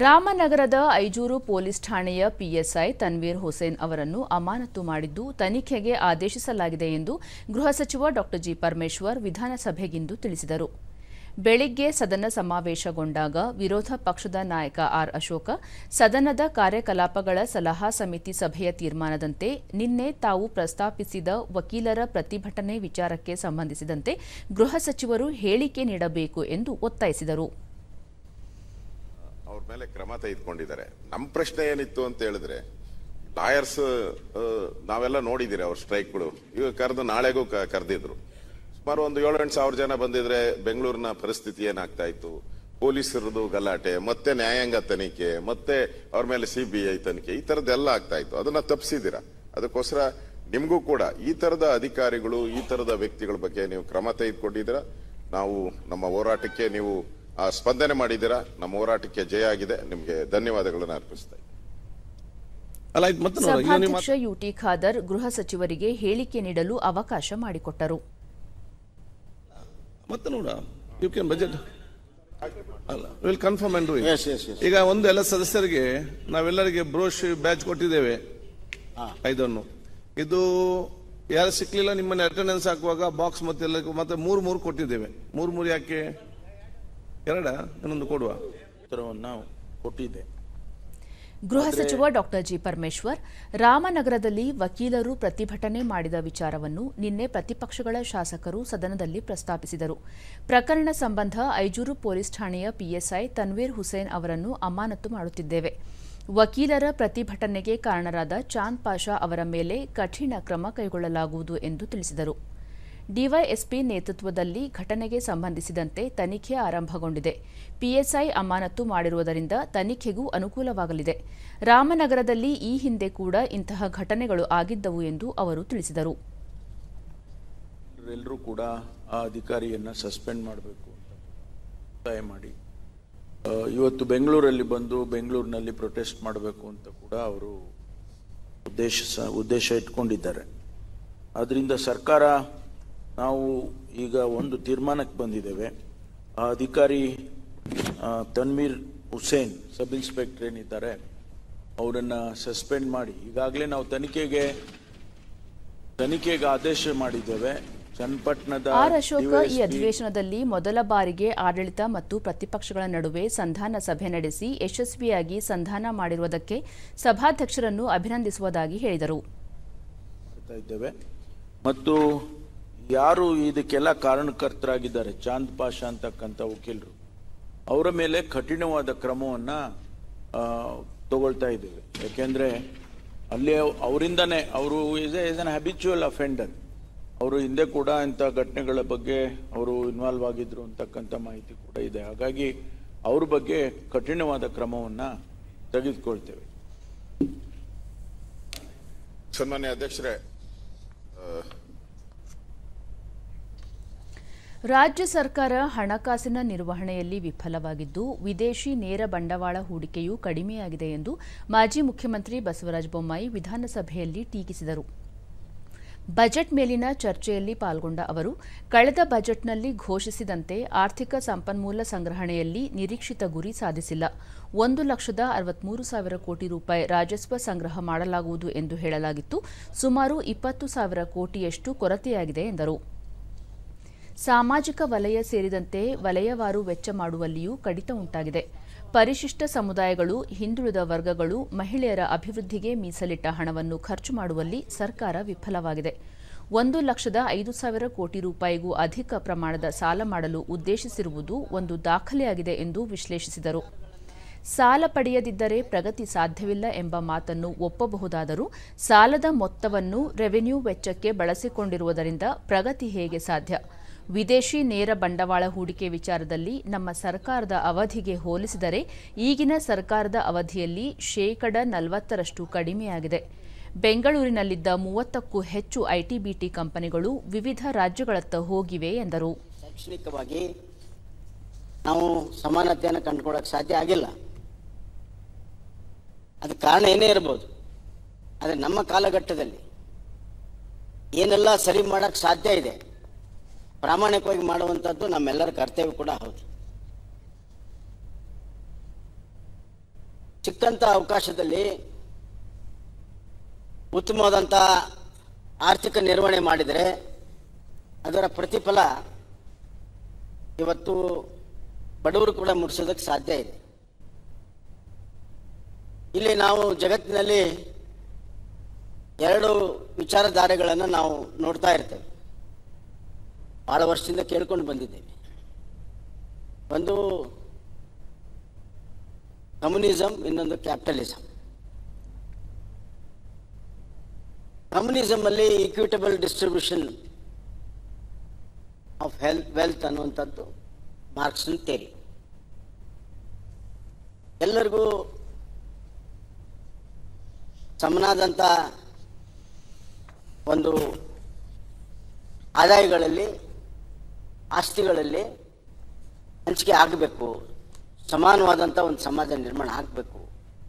ರಾಮನಗರದ ಐಜೂರು ಪೊಲೀಸ್ ಠಾಣೆಯ ಪಿಎಸ್ಐ ತನ್ವೀರ್ ಹುಸೇನ್ ಅವರನ್ನು ಅಮಾನತು ಮಾಡಿದ್ದು ತನಿಖೆಗೆ ಆದೇಶಿಸಲಾಗಿದೆ ಎಂದು ಗೃಹ ಸಚಿವ ಡಾ ಜಿ ಪರಮೇಶ್ವರ್ ವಿಧಾನಸಭೆಗಿಂದು ತಿಳಿಸಿದರು. ಬೆಳಿಗ್ಗೆ ಸದನ ಸಮಾವೇಶಗೊಂಡಾಗ ವಿರೋಧ ಪಕ್ಷದ ನಾಯಕ ಆರ್ ಅಶೋಕ, ಸದನದ ಕಾರ್ಯಕಲಾಪಗಳ ಸಲಹಾ ಸಮಿತಿ ಸಭೆಯ ತೀರ್ಮಾನದಂತೆ ನಿನ್ನೆ ತಾವು ಪ್ರಸ್ತಾಪಿಸಿದ ವಕೀಲರ ಪ್ರತಿಭಟನೆ ವಿಚಾರಕ್ಕೆ ಸಂಬಂಧಿಸಿದಂತೆ ಗೃಹ ಸಚಿವರು ಹೇಳಿಕೆ ನೀಡಬೇಕು ಎಂದು ಒತ್ತಾಯಿಸಿದರು. ಅವ್ರ ಮೇಲೆ ಕ್ರಮ ತೆಗೆದುಕೊಂಡಿದ್ದಾರೆ. ನಮ್ಮ ಪ್ರಶ್ನೆ ಏನಿತ್ತು ಅಂತ ಹೇಳಿದ್ರೆ, ಲಾಯರ್ಸ್ ನಾವೆಲ್ಲ ನೋಡಿದಿರಿ ಅವ್ರ ಸ್ಟ್ರೈಕ್ಗಳು. ಈಗ ಕರೆದು ನಾಳೆಗೂ ಕರೆದಿದ್ರು. ಸುಮಾರು ಒಂದು ಏಳು ಎಂಟು ಸಾವಿರ ಜನ ಬಂದಿದ್ರೆ ಬೆಂಗಳೂರಿನ ಪರಿಸ್ಥಿತಿ ಏನಾಗ್ತಾ ಇತ್ತು? ಪೊಲೀಸರದು ಗಲಾಟೆ, ಮತ್ತೆ ನ್ಯಾಯಾಂಗ ತನಿಖೆ, ಮತ್ತೆ ಅವ್ರ ಮೇಲೆ ಸಿ ಬಿ ಐ ತನಿಖೆ, ಈ ತರದ್ದೆಲ್ಲ ಆಗ್ತಾ ಇತ್ತು. ಅದನ್ನ ತಪ್ಪಿಸಿದ್ದೀರಾ ಅದಕ್ಕೋಸ್ಕರ ನಿಮಗೂ ಕೂಡ ಈ ತರದ ಅಧಿಕಾರಿಗಳು, ಈ ತರದ ವ್ಯಕ್ತಿಗಳ ಬಗ್ಗೆ ನೀವು ಕ್ರಮ ತೆಗೆದುಕೊಂಡಿದ್ದೀರಾ? ನಾವು ನಮ್ಮ ಹೋರಾಟಕ್ಕೆ ನೀವು ಸ್ಪಂದನೆ ಮಾಡಿದ್ದೀರಾ? ನಮ್ಮ ಹೋರಾಟಕ್ಕೆ ಜಯ ಆಗಿದೆ. ನಿಮಗೆ ಧನ್ಯವಾದಗಳನ್ನು ಅರ್ಪಿಸ್ತಾ ಸಭಾಧ್ಯಕ್ಷ ಯುಟಿ ಖಾದರ್ ಗೃಹ ಸಚಿವರಿಗೆ ಹೇಳಿಕೆ ನೀಡಲು ಅವಕಾಶ ಮಾಡಿಕೊಟ್ಟರು. ಮತ್ತೆ ನೋಡ ಯು ಕ್ಯಾನ್ ಬಜೆಟ್ ಅಲ್ಲ ವಿಲ್ ಕನ್ಫರ್ಮ್ ಅಂಡ್. ಈಗ ಒಂದು ಎಲ್ಲ ಸದಸ್ಯರಿಗೆ ನಾವೆಲ್ಲರಿಗೆ ಬ್ರೋಶ್ ಬ್ಯಾಚ್ ಕೊಟ್ಟಿದ್ದೇವೆ. ಐದನ್ನು. ಇದು ಯಾರು ಸಿಕ್ಕಲಿಲ್ಲ ನಿಮ್ಮನ್ನ ಅಟೆಂಡೆನ್ಸ್ ಹಾಕುವಾಗ ಬಾಕ್ಸ್ ಮತ್ತೆ ಎಲ್ಲ ಮತ್ತೆ ಮೂರು ಮೂರು ಕೊಟ್ಟಿದ್ದೇವೆ. ಮೂರು ಮೂರು ಯಾಕೆ? ಎರಡ ಇನ್ನೊಂದು ಕೊಡುವ. ನಾವು ಕೊಟ್ಟಿದ್ದೆ. ಗೃಹ ಸಚಿವ ಡಾಕ್ಟರ್ ಜಿ ಪರಮೇಶ್ವರ್ ರಾಮನಗರದಲ್ಲಿ ವಕೀಲರು ಪ್ರತಿಭಟನೆ ಮಾಡಿದ ವಿಚಾರವನ್ನು ನಿನ್ನೆ ಪ್ರತಿಪಕ್ಷಗಳ ಶಾಸಕರು ಸದನದಲ್ಲಿ ಪ್ರಸ್ತಾಪಿಸಿದರು. ಪ್ರಕರಣ ಸಂಬಂಧ ಐಜೂರು ಪೊಲೀಸ್ ಠಾಣೆಯ ಪಿಎಸ್ಐ ತನ್ವೀರ್ ಹುಸೇನ್ ಅವರನ್ನು ಅಮಾನತು ಮಾಡುತ್ತಿದ್ದೇವೆ. ವಕೀಲರ ಪ್ರತಿಭಟನೆಗೆ ಕಾರಣರಾದ ಚಾಂದ್ ಪಾಷಾ ಅವರ ಮೇಲೆ ಕಠಿಣ ಕ್ರಮ ಕೈಗೊಳ್ಳಲಾಗುವುದು ಎಂದು ತಿಳಿಸಿದರು. ಡಿವೈಎಸ್ಪಿ ನೇತೃತ್ವದಲ್ಲಿ ಘಟನೆಗೆ ಸಂಬಂಧಿಸಿದಂತೆ ತನಿಖೆ ಆರಂಭಗೊಂಡಿದೆ. ಪಿಎಸ್ಐ ಅಮಾನತು ಮಾಡಿರುವುದರಿಂದ ತನಿಖೆಗೂ ಅನುಕೂಲವಾಗಲಿದೆ. ರಾಮನಗರದಲ್ಲಿ ಈ ಹಿಂದೆ ಕೂಡ ಇಂತಹ ಘಟನೆಗಳು ಆಗಿದ್ದವು ಎಂದು ಅವರು ತಿಳಿಸಿದರು. ಎಲ್ಲರೂ ಕೂಡ ಆ ಅಧಿಕಾರಿಯನ್ನು ಸಸ್ಪೆಂಡ್ ಮಾಡಬೇಕು ಅಂತ ಮಾಡಿ ಇವತ್ತು ಬೆಂಗಳೂರಲ್ಲಿ ಬಂದು ಬೆಂಗಳೂರಿನಲ್ಲಿ ಪ್ರೊಟೆಸ್ಟ್ ಮಾಡಬೇಕು ಅಂತ ಕೂಡ ಅವರು ಉದ್ದೇಶ ಉದ್ದೇಶ ಇಟ್ಕೊಂಡಿದ್ದಾರೆ. ಅದರಿಂದ ಸರ್ಕಾರ ನಾವು ಈಗ ಒಂದು ತೀರ್ಮಾನಕ್ಕೆ ಬಂದಿದ್ದೇವೆ. ಆ ಅಧಿಕಾರಿ ತನ್ವೀರ್ ಹುಸೇನ್ ಸಬ್ ಇನ್ಸ್ಪೆಕ್ಟರ್ ಏನಿದ್ದಾರೆ ಅವರನ್ನು ಸಸ್ಪೆಂಡ್ ಮಾಡಿ ಈಗಾಗಲೇ ನಾವು ತನಿಖೆಗೆ ತನಿಖೆಗೆ ಆದೇಶ ಮಾಡಿದ್ದೇವೆ. ಚನ್ನಪಟ್ಟಣದ ಆರ್ ಅಶೋಕ ಈ ಅಧಿವೇಶನದಲ್ಲಿ ಮೊದಲ ಬಾರಿಗೆ ಆಡಳಿತ ಮತ್ತು ಪ್ರತಿಪಕ್ಷಗಳ ನಡುವೆ ಸಂಧಾನ ಸಭೆ ನಡೆಸಿ ಯಶಸ್ವಿಯಾಗಿ ಸಂಧಾನ ಮಾಡಿರುವುದಕ್ಕೆ ಸಭಾಧ್ಯಕ್ಷರನ್ನು ಅಭಿನಂದಿಸುವುದಾಗಿ ಹೇಳಿದರು. ಮತ್ತು ಯಾರು ಇದಕ್ಕೆಲ್ಲ ಕಾರಣಕರ್ತರಾಗಿದ್ದಾರೆ? ಚಾಂದ್ ಪಾಷಾ ಅಂತಕ್ಕಂಥ ವಕೀಲರು. ಅವರ ಮೇಲೆ ಕಠಿಣವಾದ ಕ್ರಮವನ್ನು ತಗೊಳ್ತಾ ಇದ್ದೇವೆ. ಯಾಕೆಂದರೆ ಅಲ್ಲಿ ಅವರಿಂದನೇ ಅವರು is as an habitual offender ಅವರು ಹಿಂದೆ ಕೂಡ ಇಂಥ ಘಟನೆಗಳ ಬಗ್ಗೆ ಅವರು ಇನ್ವಾಲ್ವ್ ಆಗಿದ್ರು ಅಂತಕ್ಕಂಥ ಮಾಹಿತಿ ಕೂಡ ಇದೆ. ಹಾಗಾಗಿ ಅವ್ರ ಬಗ್ಗೆ ಕಠಿಣವಾದ ಕ್ರಮವನ್ನು ತೆಗೆದುಕೊಳ್ತೇವೆ. ಸನ್ಮಾನ್ಯ ಅಧ್ಯಕ್ಷರೇ ರಾಜ್ಯ ಸರ್ಕಾರ ಹಣಕಾಸಿನ ನಿರ್ವಹಣೆಯಲ್ಲಿ ವಿಫಲವಾಗಿದ್ದು, ವಿದೇಶಿ ನೇರ ಬಂಡವಾಳ ಹೂಡಿಕೆಯೂ ಕಡಿಮೆಯಾಗಿದೆ ಎಂದು ಮಾಜಿ ಮುಖ್ಯಮಂತ್ರಿ ಬಸವರಾಜ ಬೊಮ್ಮಾಯಿ ವಿಧಾನಸಭೆಯಲ್ಲಿ ಟೀಕಿಸಿದರು. ಬಜೆಟ್ ಮೇಲಿನ ಚರ್ಚೆಯಲ್ಲಿ ಪಾಲ್ಗೊಂಡ ಅವರು, ಕಳೆದ ಬಜೆಟ್ನಲ್ಲಿ ಘೋಷಿಸಿದಂತೆ ಆರ್ಥಿಕ ಸಂಪನ್ಮೂಲ ಸಂಗ್ರಹಣೆಯಲ್ಲಿ ನಿರೀಕ್ಷಿತ ಗುರಿ ಸಾಧಿಸಿಲ್ಲ. ಒಂದು ಲಕ್ಷದ ಅರವತ್ಮೂರು ಸಾವಿರ ಕೋಟಿ ರೂಪಾಯಿ ರಾಜಸ್ವ ಸಂಗ್ರಹ ಮಾಡಲಾಗುವುದು ಎಂದು ಹೇಳಲಾಗಿತ್ತು. ಸುಮಾರು ಇಪ್ಪತ್ತು ಸಾವಿರ ಕೋಟಿಯಷ್ಟು ಕೊರತೆಯಾಗಿದೆ ಎಂದರು. ಸಾಮಾಜಿಕ ವಲಯ ಸೇರಿದಂತೆ ವಲಯವಾರು ವೆಚ್ಚ ಮಾಡುವಲ್ಲಿಯೂ ಕಡಿತ ಉಂಟಾಗಿದೆ. ಪರಿಶಿಷ್ಟ ಸಮುದಾಯಗಳು, ಹಿಂದುಳಿದ ವರ್ಗಗಳು, ಮಹಿಳೆಯರ ಅಭಿವೃದ್ಧಿಗೆ ಮೀಸಲಿಟ್ಟ ಹಣವನ್ನು ಖರ್ಚು ಮಾಡುವಲ್ಲಿ ಸರ್ಕಾರ ವಿಫಲವಾಗಿದೆ. ಒಂದು ಲಕ್ಷದ ಐದು ಸಾವಿರ ಕೋಟಿ ರೂಪಾಯಿಗೂ ಅಧಿಕ ಪ್ರಮಾಣದ ಸಾಲ ಮಾಡಲು ಉದ್ದೇಶಿಸಿರುವುದು ಒಂದು ದಾಖಲೆಯಾಗಿದೆ ಎಂದು ವಿಶ್ಲೇಷಿಸಿದರು. ಸಾಲ ಪಡೆಯದಿದ್ದರೆ ಪ್ರಗತಿ ಸಾಧ್ಯವಿಲ್ಲ ಎಂಬ ಮಾತನ್ನು ಒಪ್ಪಬಹುದಾದರೂ ಸಾಲದ ಮೊತ್ತವನ್ನು ರೆವೆನ್ಯೂ ವೆಚ್ಚಕ್ಕೆ ಬಳಸಿಕೊಂಡಿರುವುದರಿಂದ ಪ್ರಗತಿ ಹೇಗೆ ಸಾಧ್ಯ? ವಿದೇಶಿ ನೇರ ಬಂಡವಾಳ ಹೂಡಿಕೆ ವಿಚಾರದಲ್ಲಿ ನಮ್ಮ ಸರ್ಕಾರದ ಅವಧಿಗೆ ಹೋಲಿಸಿದರೆ ಈಗಿನ ಸರ್ಕಾರದ ಅವಧಿಯಲ್ಲಿ ಶೇಕಡ ನಲವತ್ತರಷ್ಟು ಕಡಿಮೆಯಾಗಿದೆ. ಬೆಂಗಳೂರಿನಲ್ಲಿದ್ದ ಮೂವತ್ತಕ್ಕೂ ಹೆಚ್ಚು ಐಟಿಬಿಟಿ ಕಂಪನಿಗಳು ವಿವಿಧ ರಾಜ್ಯಗಳತ್ತ ಹೋಗಿವೆ ಎಂದರು. ಶೈಕ್ಷಣಿಕವಾಗಿ ನಾವು ಸಮಾನತೆಯನ್ನು ಕಂಡುಕೊಳ್ಳಕ್ಕೆ ಸಾಧ್ಯ ಆಗಿಲ್ಲ. ಅದು ಕಾರಣ ಏನೇ ಇರ್ಬೋದು. ಆದರೆ ನಮ್ಮ ಕಾಲಘಟ್ಟದಲ್ಲಿ ಏನೆಲ್ಲ ಸರಿ ಮಾಡೋಕ್ಕೆ ಸಾಧ್ಯ ಇದೆ ಪ್ರಾಮಾಣಿಕವಾಗಿ ಮಾಡುವಂಥದ್ದು ನಮ್ಮೆಲ್ಲರ ಕರ್ತವ್ಯ ಕೂಡ ಹೌದು. ಸಿಕ್ಕಂಥ ಅವಕಾಶದಲ್ಲಿ ಉತ್ತಮವಾದಂಥ ಆರ್ಥಿಕ ನಿರ್ವಹಣೆ ಮಾಡಿದರೆ ಅದರ ಪ್ರತಿಫಲ ಇವತ್ತು ಬಡವರು ಕೂಡ ಮುಟ್ಟಿಸೋದಕ್ಕೆ ಸಾಧ್ಯ ಇದೆ. ಇಲ್ಲಿ ನಾವು ಜಗತ್ತಿನಲ್ಲಿ ಎರಡು ವಿಚಾರಧಾರೆಗಳನ್ನು ನಾವು ನೋಡ್ತಾ ಇರ್ತೇವೆ. ಭಾಳ ವರ್ಷದಿಂದ ಕೇಳ್ಕೊಂಡು ಬಂದಿದ್ದೇವೆ ಒಂದು ಕಮ್ಯುನಿಸಮ್ ಇನ್ನೊಂದು capitalism ಕಮ್ಯುನಿಸಮಲ್ಲಿ equitable distribution of health wealth ಅನ್ನುವಂಥದ್ದು ಮಾರ್ಕ್ಸ್ನ ತೇರಿ ಎಲ್ಲರಿಗೂ ಸಮನಾದಂಥ ಒಂದು ಆದಾಯಗಳಲ್ಲಿ ಆಸ್ತಿಗಳಲ್ಲಿ ಹಂಚಿಕೆ ಆಗಬೇಕು. ಸಮಾನವಾದಂಥ ಒಂದು ಸಮಾಜ ನಿರ್ಮಾಣ ಆಗಬೇಕು.